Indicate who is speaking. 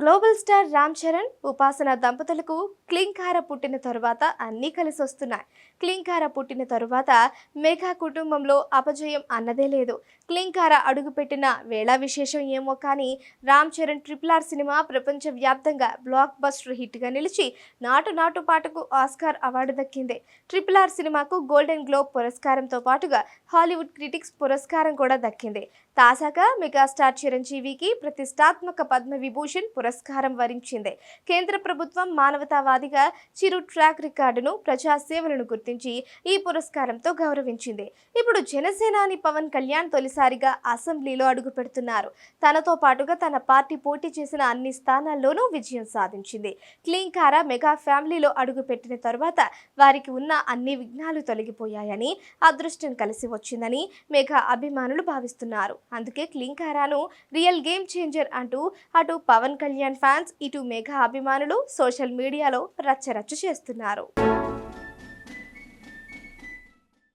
Speaker 1: Global star Ram Charan ఉపాసన దంపతులకు క్లింకార పుట్టిన తరువాత అన్నీ కలిసి వస్తున్నాయి. క్లింకార పుట్టిన తరువాత మేఘా కుటుంబంలో అపజయం అన్నదే లేదు. క్లింకార అడుగుపెట్టిన వేళ విశేషం ఏమో కానీ Ram Charan triple R cinema ప్రపంచవ్యాప్తంగా బ్లాక్ బస్టర్ హిట్గా నిలిచి నాటు నాటు పాటకు ఆస్కార్ అవార్డు దక్కింది. ట్రిపుల్ ఆర్ సినిమాకు గోల్డెన్ గ్లోబ్ పురస్కారంతో పాటుగా హాలీవుడ్ క్రిటిక్స్ పురస్కారం కూడా దక్కింది. తాజాగా మెగాస్టార్ చిరంజీవికి ప్రతిష్టాత్మక పద్మ విభూషణ్ పురస్కారం పురస్కారం వరించింది. కేంద్ర ప్రభుత్వం మానవతావాదిగా చిరు ట్రాక్ రికార్డును ప్రజాసేవలను గుర్తించి ఈ పురస్కారంతో గౌరవించింది. ఇప్పుడు జనసేనాని పవన్ కళ్యాణ్ తొలిసారిగా అసెంబ్లీలో అడుగు పెడుతున్నారు. తనతో పాటుగా తన పార్టీ పోటీ చేసిన అన్ని స్థానాల్లోనూ విజయం సాధించింది. క్లీంకార మెగా ఫ్యామిలీలో అడుగుపెట్టిన తర్వాత వారికి ఉన్న అన్ని విఘ్నాలు తొలగిపోయాయని అదృష్టం కలిసి వచ్చిందని మెగా అభిమానులు భావిస్తున్నారు. అందుకే క్లింకారాను రియల్ గేమ్ చేంజర్ అంటూ అటు పవన్ కళ్యాణ్ కళ్యాణ్ ఫ్యాన్స్ ఇటు మెగా అభిమానులు సోషల్ మీడియాలో రచ్చరచ్చ చేస్తున్నారు.